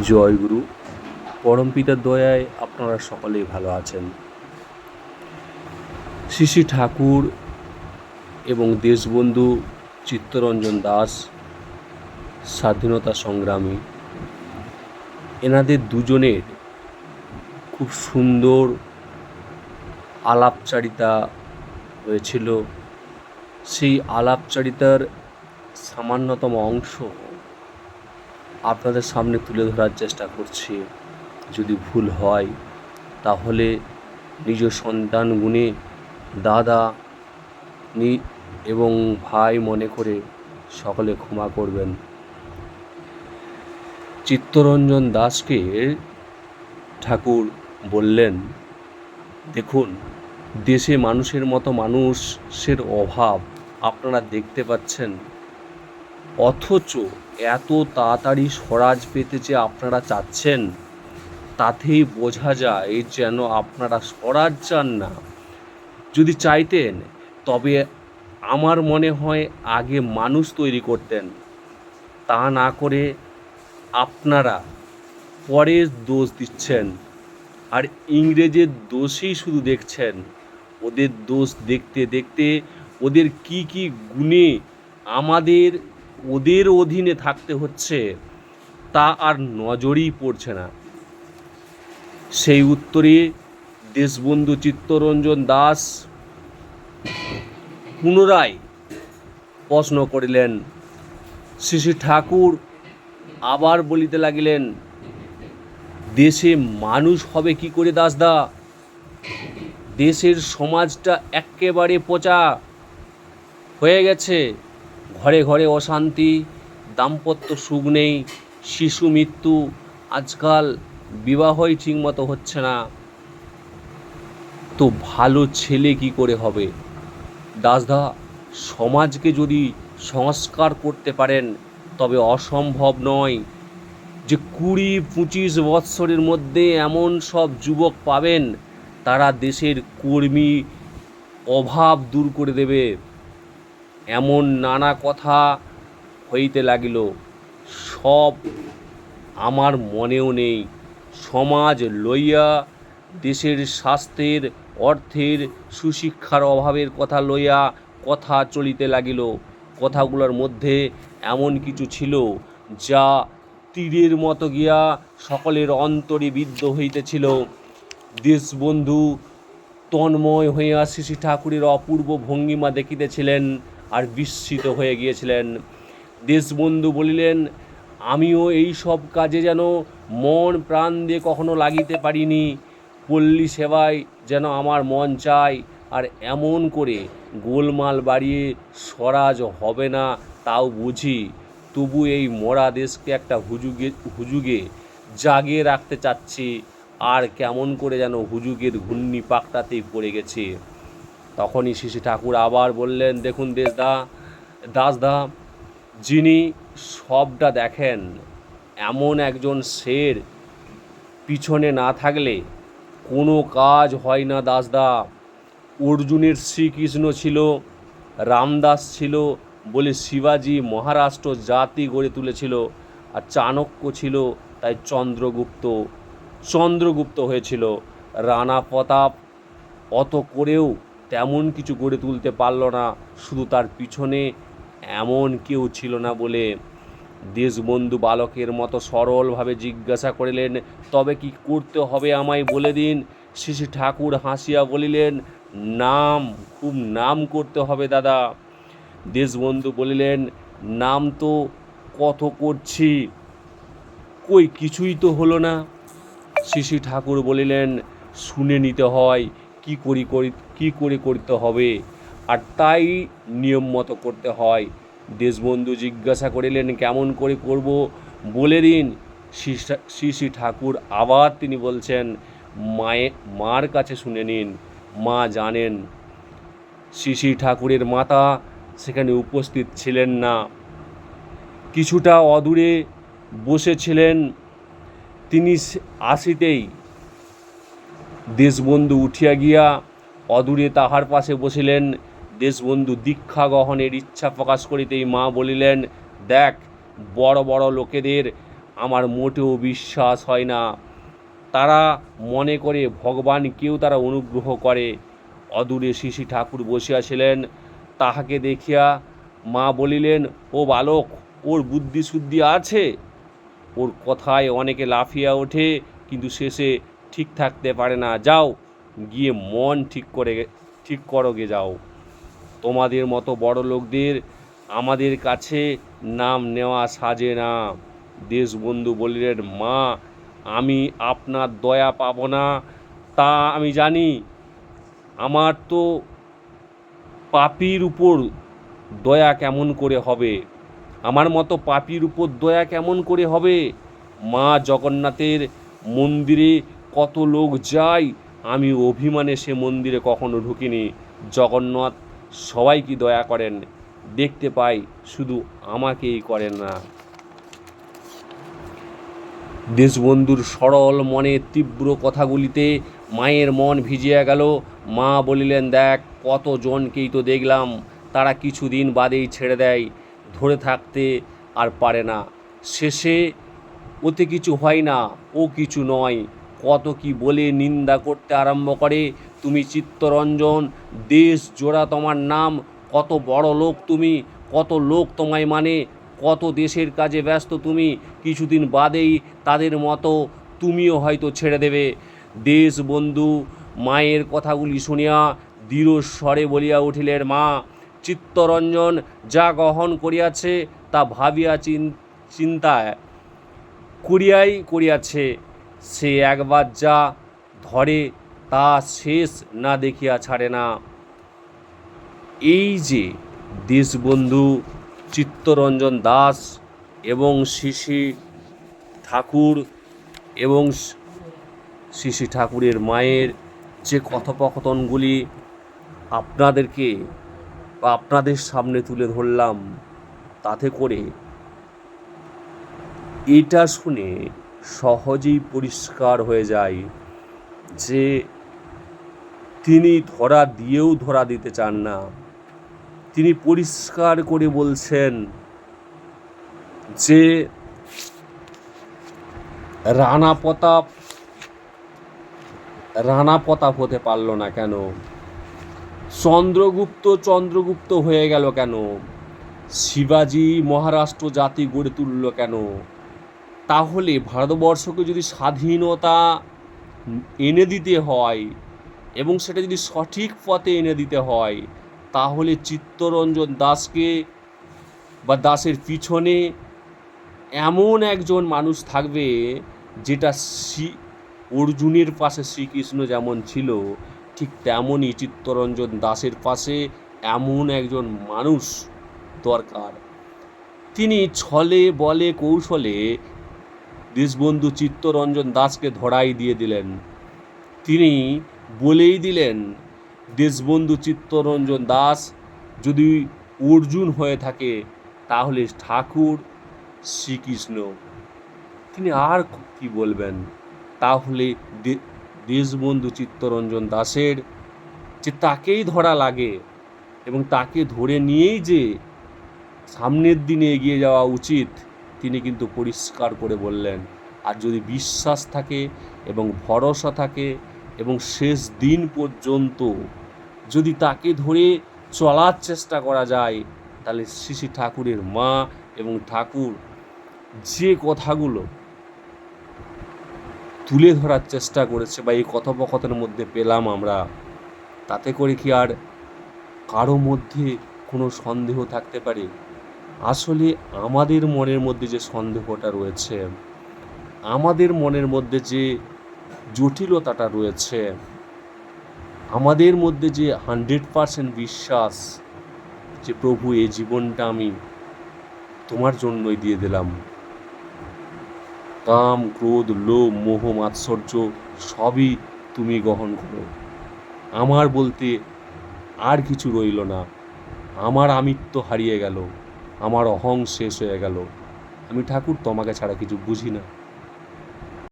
জয়গুরু পরম পিতার দয়ায় আপনারা সকলেই ভালো আছেন। শ্রী শ্রী ঠাকুর এবং দেশবন্ধু চিত্তরঞ্জন দাস স্বাধীনতা সংগ্রামী, এনাদের দুজনের খুব সুন্দর আলাপচারিতা হয়েছিল। সেই আলাপচারিতার সামান্যতম অংশ আপনাদের সামনে তুলে ধরার চেষ্টা করছি। যদি ভুল হয়, তাহলে নিজ সন্তান গুণে দাদা নি এবং ভাই মনে করে সকলে ক্ষমা করবেন। চিত্তরঞ্জন দাসকে ঠাকুর বললেন, দেখুন, দেশে মানুষের মতো মানুষের অভাব আপনারা দেখতে পাচ্ছেন। অথচ এত তাড়াতাড়ি স্বরাজ পেতে যে আপনারা চাচ্ছেন, তাতেই বোঝা যায় যেন আপনারা স্বরাজ চান না। যদি চাইতেন, তবে আমার মনে হয় আগে মানুষ তৈরি করতেন। তা না করে আপনারা পরে দোষ দিচ্ছেন আর ইংরেজের দোষই শুধু দেখছেন। ওদের দোষ দেখতে দেখতে ওদের কি কি গুণে আমাদের ওদের অধীনে থাকতে হচ্ছে, তা আর নজরই পড়ছে না। সেই উত্তরে দেশবন্ধু চিত্তরঞ্জন দাস পুনরায় প্রশ্ন করিলেন শ্রী ঠাকুর, আবার বলিতে লাগিলেন, দেশে মানুষ হবে কি করে দাসদা? দেশের সমাজটা একেবারে পচা হয়ে গেছে। ঘরে ঘরে অশান্তি, দাম্পত্য সুখ নেই, শিশু মৃত্যু, আজকাল বিবাহই ঠিকমতো হচ্ছে না। তো ভালো ছেলে কি করে হবে? দাসদা, সমাজকে যদি সংস্কার করতে পারেন, তবে অসম্ভব নয় যে কুড়ি পঁচিশ বৎসরের মধ্যে এমন সব যুবক পাবেন, তারা দেশের কর্মী অভাব দূর করে দেবে। এমন নানা কথা হইতে লাগিল, সব আমার মনেও নেই। সমাজ লইয়া দেশের স্বাস্থ্যের অর্থের সুশিক্ষার অভাবের কথা লইয়া কথা চলিতে লাগিল। কথাগুলোর মধ্যে এমন কিছু ছিল যা তীরের মতো গিয়া সকলের অন্তরে বিদ্ধ হইতেছিল। দেশবন্ধু তন্ময় হইয়া শ্রী ঠাকুরের অপূর্ব ভঙ্গিমা দেখিতেছিলেন। আর বিস্মিত হয়ে গিয়েছিলেন। দেশবন্ধু বলিলেন, আমিও এই সব কাজে যেন মন প্রাণ দিয়ে কখনো লাগিতে পারিনি। পল্লী সেবায় যেন আমার মন চায়, আর এমন করে গোলমাল বাড়িয়ে স্বরাজ হবে না তাও বুঝি। তবু এই মরা দেশকে একটা হুজুগে হুজুগে জাগিয়ে রাখতে চাচ্ছি, আর কেমন করে যেন হুজুগের ঘূর্ণি পাকটাতেই পড়ে গেছে। তখনই শিশু ঠাকুর আবার বললেন, দেখুন দেশদা, দাসদা, যিনি সবটা দেখেন, এমন একজন শের পিছনে না থাকলে কোনো কাজ হয় না দাসদা। অর্জুনের শ্রীকৃষ্ণ ছিল, রামদাস ছিল, বলে শিবাজি মহারাষ্ট্র জাতি গড়ে তুলেছিল আর চাণক্য ছিল, তাই চন্দ্রগুপ্ত চন্দ্রগুপ্ত হয়েছিল। রানা প্রতাপ অত করেও তেমন কিছু গড়ে তুলতে পারল না। শুধু তার পিছনে এমন কেউ ছিল না বলে দেশবন্ধু বালকের মতো সরলভাবে জিজ্ঞাসা করিলেন, তবে কি করতে হবে আমায় বলে দিন? শ্রী ঠাকুর হাসিয়া বলিলেন, নাম, খুব নাম করতে হবে দাদা। দেশবন্ধু বলিলেন, নাম তো কত করছি, কই কিছুই তো হলো না। শ্রী ঠাকুর বলিলেন, শুনে নিতে হয়, কি করি করি কী করে করতে হবে? আর তাই নিয়ম মতো করতে হয়। দেশবন্ধু জিজ্ঞাসা করিলেন, কেমন করে করব? বলে দিন শ্রী শ্রী ঠাকুর আবার তিনি বলছেন, মায়ে, মার কাছে শুনে নিন, মা জানেন। শ্রী শ্রী ঠাকুরের মাতা সেখানে উপস্থিত ছিলেন না। কিছুটা অদূরে বসেছিলেন। তিনি আসিতেই দেশবন্ধু উঠিয়া গিয়া অদূরে তাহার পাশে বসিলেন। দেশবন্ধু দীক্ষা গ্রহণের ইচ্ছা প্রকাশ করিতেই মা বলিলেন, দেখ, বড় বড় লোকেদের আমার মোটেও বিশ্বাস হয় না। তারা মনে করে ভগবানকেও তারা অনুগ্রহ করে। অদূরে শিশি ঠাকুর বসিয়াছিলেন। তাহাকে দেখিয়া মা বলিলেন, ও বালক, ওর বুদ্ধি শুদ্ধি আছে? ওর কথায় অনেকে লাফিয়া ওঠে, কিন্তু শেষে ঠিক থাকতে পারে না। যাও গিয়ে মন ঠিক করে, ঠিক করো গে যাও। তোমাদের মতো বড় লোকদের আমাদের কাছে নাম নেওয়া সাজে না। দেশবন্ধু বলিলেন, মা, আমি আপনার দয়া পাব না। তা আমি জানি, আমার তো পাপির উপর দয়া কেমন করে হবে? আমার মতো পাপির উপর দয়া কেমন করে হবে? মা জগন্নাথের মন্দিরে কত লোক যায় আমি অভিমানে সে মন্দিরে কখনো ঢুকিনি। জগন্নাথ সবাইকে দয়া করেন? দেখতে পাই, শুধু আমাকেই করেন না। দেশবন্ধুর সরল মনে তীব্র কথাগুলিতে মায়ের মন ভিজিয়া গেল। মা বলিলেন, দেখ, কতজনকেই তো দেখলাম, তারা কিছুদিন বাদেই ছেড়ে দেয়, ধরে থাকতে আর পারে না। শেষে ওতে কিছু হয় না, ও কিছু নয় কত কি বলে নিন্দা করতে আরম্ভ করে। তুমি চিত্তরঞ্জন, দেশ জোড়া তোমার নাম, কত বড় লোক তুমি, কত লোক তোমায় মানে কত দেশের কাজে ব্যস্ত তুমি, কিছুদিন বাদেই তাদের মতো তুমিও হয়তো ছেড়ে দেবে। দেশ বন্ধু, মায়ের কথাগুলি শুনিয়া দৃঢ় স্বরে বলিয়া উঠিলেন মা, চিত্তরঞ্জন, যা গ্রহণ করিয়াছে তা ভাবিয়া চিন- চিন্তায় করিয়াই করিয়াছে। সে একবার যা ধরে, তা শেষ না দেখিয়া ছাড়ে না। এই যে দেশবন্ধু চিত্তরঞ্জন দাস এবং শিশি ঠাকুর এবং শিশি ঠাকুরের মায়ের যে কথোপকথনগুলি আপনাদেরকে বা আপনাদের সামনে তুলে ধরলাম, তাতে করে এটা শুনে সহজেই পরিষ্কার হয়ে যায় যে তিনি ধরা দিয়েও ধরা দিতে চান না। তিনি পরিষ্কার করে বলছেন যে রানা প্রতাপ রানা প্রতাপ হতে পারল না কেন? চন্দ্রগুপ্ত চন্দ্রগুপ্ত হয়ে গেল কেন? শিবাজি মহারাষ্ট্র জাতি গড়ে তুলল কেন? তাহলে ভারতবর্ষকে যদি স্বাধীনতা এনে দিতে হয় এবং সেটা যদি সঠিক পথে এনে দিতে হয়, তাহলে চিত্তরঞ্জন দাসকে বা দাসের পিছনে এমন একজন মানুষ থাকবে যেটা শ্রী অর্জুনের পাশে শ্রীকৃষ্ণ যেমন ছিল, ঠিক তেমনই চিত্তরঞ্জন দাসের পাশে এমন একজন মানুষ দরকার। তিনি ছলে বলে কৌশলে দেশবন্ধু চিত্তরঞ্জন দাসকে ধরাই দিয়ে দিলেন। তিনি বলেই দিলেন, দেশবন্ধু চিত্তরঞ্জন দাস, যদি অর্জুন হয়ে থাকে, তাহলে ঠাকুর শ্রীকৃষ্ণ। তিনি আর কি বলবেন? তাহলে দেশবন্ধু চিত্তরঞ্জন দাসের যে তাকেই ধরা লাগে এবং তাকে ধরে নিয়েই যে সামনের দিনে এগিয়ে যাওয়া উচিত তিনি কিন্তু পরিষ্কার করে বললেন, আর যদি বিশ্বাস থাকে এবং ভরসা থাকে এবং শেষ দিন পর্যন্ত যদি তাকে ধরে চলার চেষ্টা করা যায়, তাহলে শ্রী ঠাকুরের মা এবং ঠাকুর যে কথাগুলো তুলে ধরার চেষ্টা করেছে বা এই কথোপকথনের মধ্যে পেলাম আমরা, তাতে করে কি আর কারও মধ্যে কোনো সন্দেহ থাকতে পারে? আসলে আমাদের মনের মধ্যে যে সন্দেহটা রয়েছে, আমাদের মনের মধ্যে যে জটিলতাটা রয়েছে, আমাদের মধ্যে যে হান্ড্রেড পারসেন্ট বিশ্বাস যে প্রভু, এই জীবনটা আমি তোমার জন্যই দিয়ে দিলাম। কাম, ক্রোধ, লোভ, মোহ, মাৎসর্য সবই তুমি গ্রহণ করো। আমার বলতে আর কিছু রইল না। আমার আমিত্ব হারিয়ে গেল। আমার অহং শেষ হয়ে গেল। আমি ঠাকুর তোমাকে ছাড়া কিছু বুঝি না।